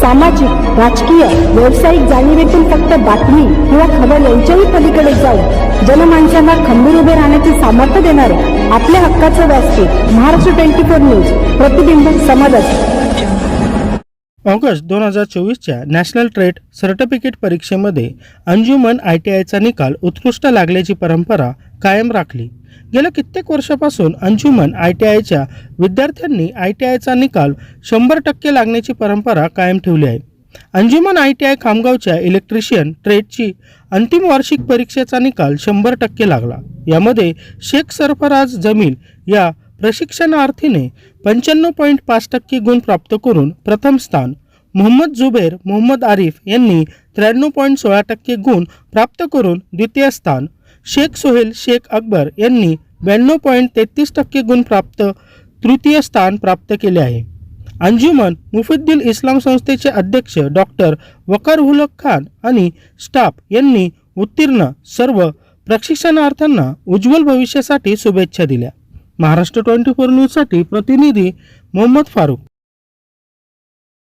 सामाजिक राजकीय व्यावसायिक जाणीवेतून फक्त बातमी किंवा खबर यांच्याही पलीकडे जाऊन जनमानसांना खंबीर उभे राहण्याचे सामर्थ्य देणारे आपल्या हक्काचं व्यासपीठ महाराष्ट्र ट्वेंटी फोर न्यूज प्रतिबिंब समाजाचे. ऑगस्ट दोन हजार चोवीसच्या नॅशनल ट्रेड सर्टिफिकेट परीक्षेमध्ये अंजुमन आय टी आयचा निकाल उत्कृष्ट लागल्याची परंपरा कायम राखली. गेल्या कित्येक वर्षापासून अंजुमन आय टी आयच्या विद्यार्थ्यांनी आय टी आयचा निकाल शंभर टक्के लागण्याची परंपरा कायम ठेवली आहे. अंजुमन आय टी आय खामगावच्या इलेक्ट्रिशियन ट्रेडची अंतिम वार्षिक परीक्षेचा निकाल शंभर टक्के लागला. यामध्ये शेख सरफराज जमील या प्रशिक्षणार्थीने पंच्याण्णव पॉईंट पाच टक्के गुण प्राप्त करून प्रथम स्थान मोहम्मद जुबेर मोहम्मद आरिफ यांनी त्र्याण्णव पॉईंट सोळा टक्के गुण प्राप्त करून द्वितीय स्थान शेख सोहेल शेख अकबर यांनी ब्याण्णव पॉईंट तेहतीस टक्के गुण प्राप्त तृतीय स्थान प्राप्त केले आहे. अंजुमन मुफिद्दील इस्लाम संस्थेचे अध्यक्ष डॉक्टर वकार उल खान आणि स्टाफ यांनी उत्तीर्ण सर्व प्रशिक्षणार्थ्यांना उज्ज्वल भविष्यासाठी शुभेच्छा दिल्या. महाराष्ट्र ट्वेंटी फोर न्यूजसाठी प्रतिनिधी मोहम्मद फारूक